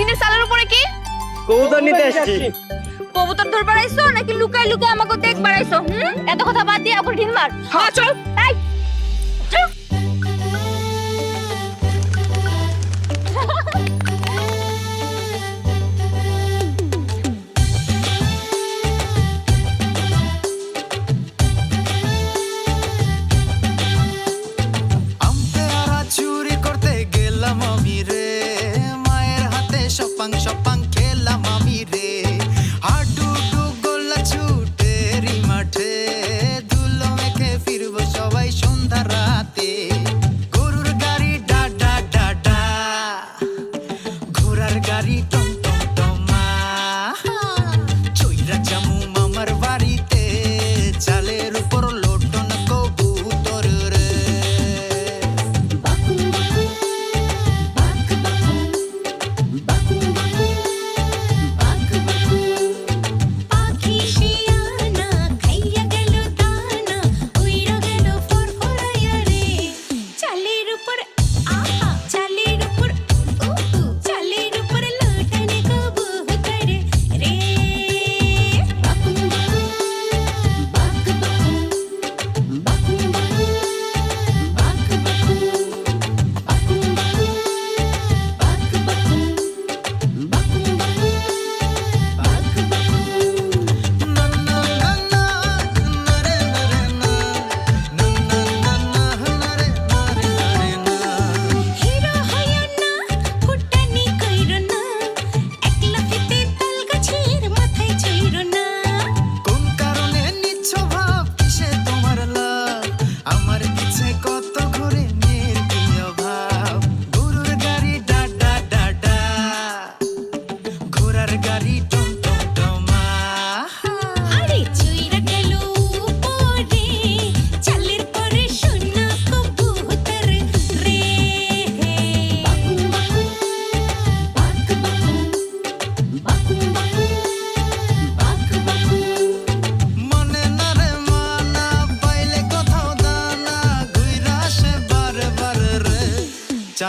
টিনের চালের উপরে কি? কবুতর নিতে আসছি। কবুতর ধরবার আইছো নাকি লুকাই লুকাই আমাকে দেখবার আইছো হুম? এত কথা বাদ দিয়ে এখন ঢিল মার। হ্যাঁ চল। এই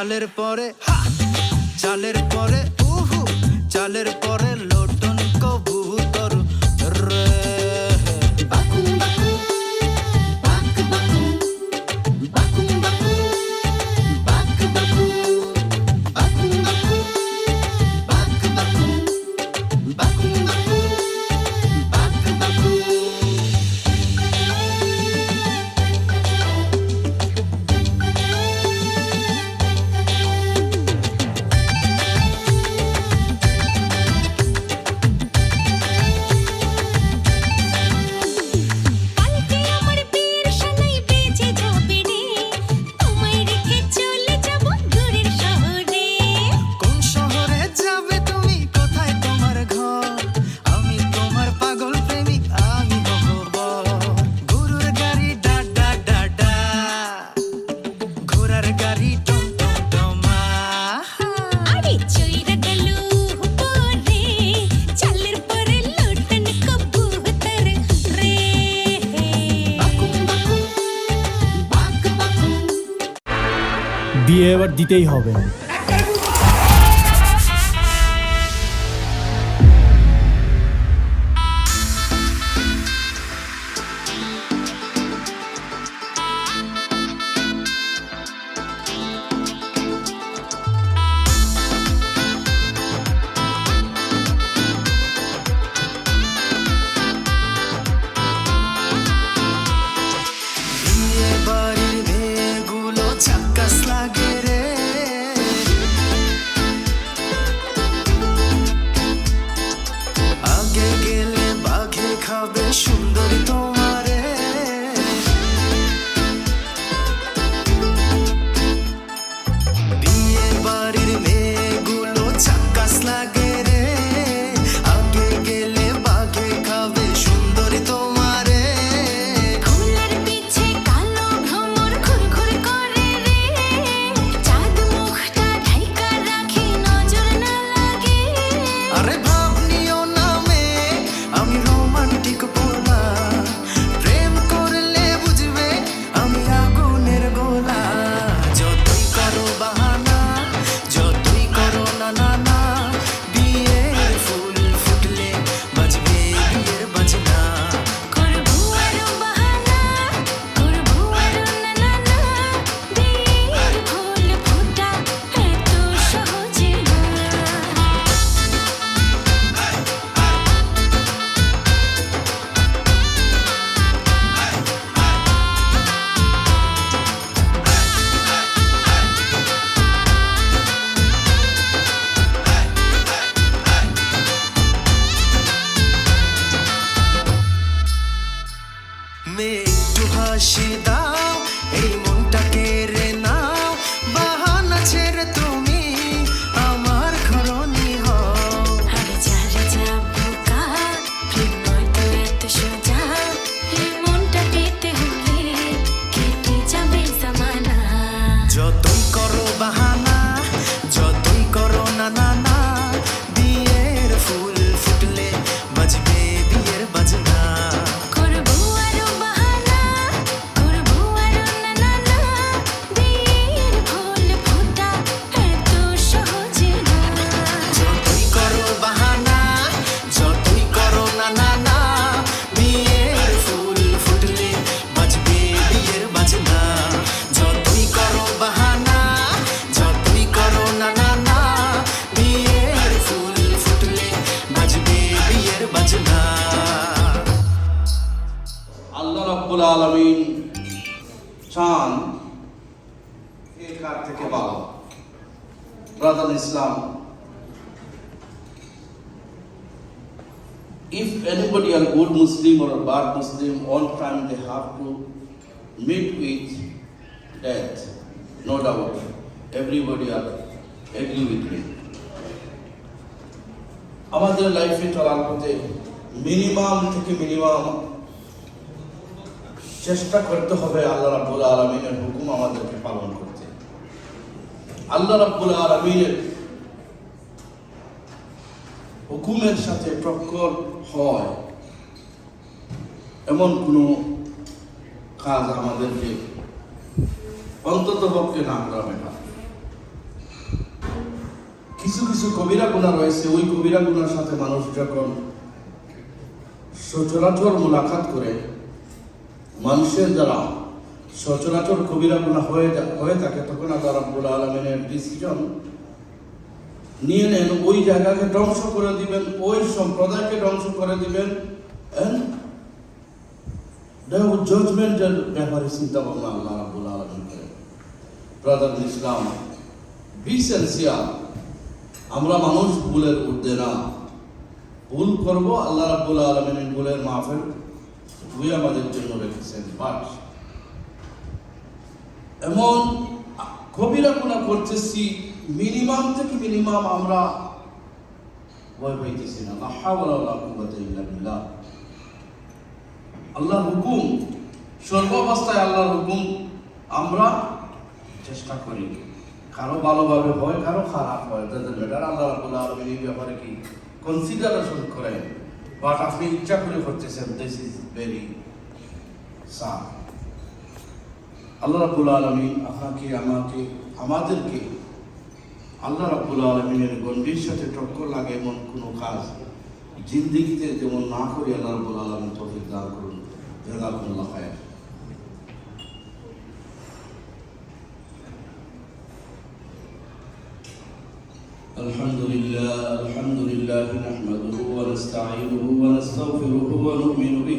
চালের পরে চালের পরে উহু চালের পরে লো বিয়ে এবার দিতেই হবে। te. In Islam, if anybody a good Muslim or a bad Muslim, one time they have to meet with death, no doubt. Everybody are agree with me. আমাদের লাইফে চলার পথে মিনিমাম থেকে মিনিমাম চেষ্টা করতে হবে আল্লাহ রাব্বুল আলমিনের হুকুম আমাদেরকে পালন করতে আল্লাহ রাব্বুল আলমিনের হুকুমের সাথে টক্কর হয়। এমন কোনো কাজ আমাদেরকে অন্তত পক্ষে না করা না। কিছু কিছু কবিরা গুণা রয়েছে, ওই কবিরা গুণার সাথে মানুষ যখন সচরাচর মোলাকাত করে, মানুষের দ্বারা সচরাচর কবিরা হয়ে হয়ে থাকে তখন আল্লাহ রাব্বুল আলমিনের ডিসিশন নিয়ে নেন, ওই জায়গাকে ধ্বংস করে দিবেন, ওই সম্প্রদায়কে ধ্বংস করে দিবেন। জজমেন্টের ব্যাপারে চিন্তা ভাবনা আল্লাহ রাব্বুল আলমিন করেন। ব্রাদার ইসলাম বি সেন্সিয়ার আমরা মানুষ ভুলের ঊর্ধ্বে না। ভুল করব, আল্লাহ রাব্বুল আলমিনের ভুলের মাফের তুই আমাদের জন্য রেখেছেন। বাট এমন কবিরা গুণা করতেছি মিনিমাম থেকে মিনিমাম আমরা ভয় পাইতেছি না। আল্লাহ হুকুম, সর্বাবস্থায় আল্লাহর হুকুম আমরা চেষ্টা করি। কারও ভালোভাবে হয়, কারও খারাপ হয়। তাদের বেটার আল্লাহ আলামিন এই ব্যাপারে কি কনসিডারেশন করেন। বাট আপনি ইচ্ছা করে করতেছেন দিস ইজ ভেরি সাফ আল্লাহ রাব্বুল আলামিন আপনাকে আমাকে আমাদেরকে আল্লাহ রাব্বুল আলমিনের গণ্ডির সাথে টক্কর লাগে এমন কোনো কাজ জিন্দিগিতে যেমন না করি আল্লাহ রাব্বুল আলমিন তৌফিক দান করুন জাযাকুমুল্লাহ খায়র الحمد لله الحمد لله نحمده ونستعينه ونستغفره ونؤمن به ونتوكل عليه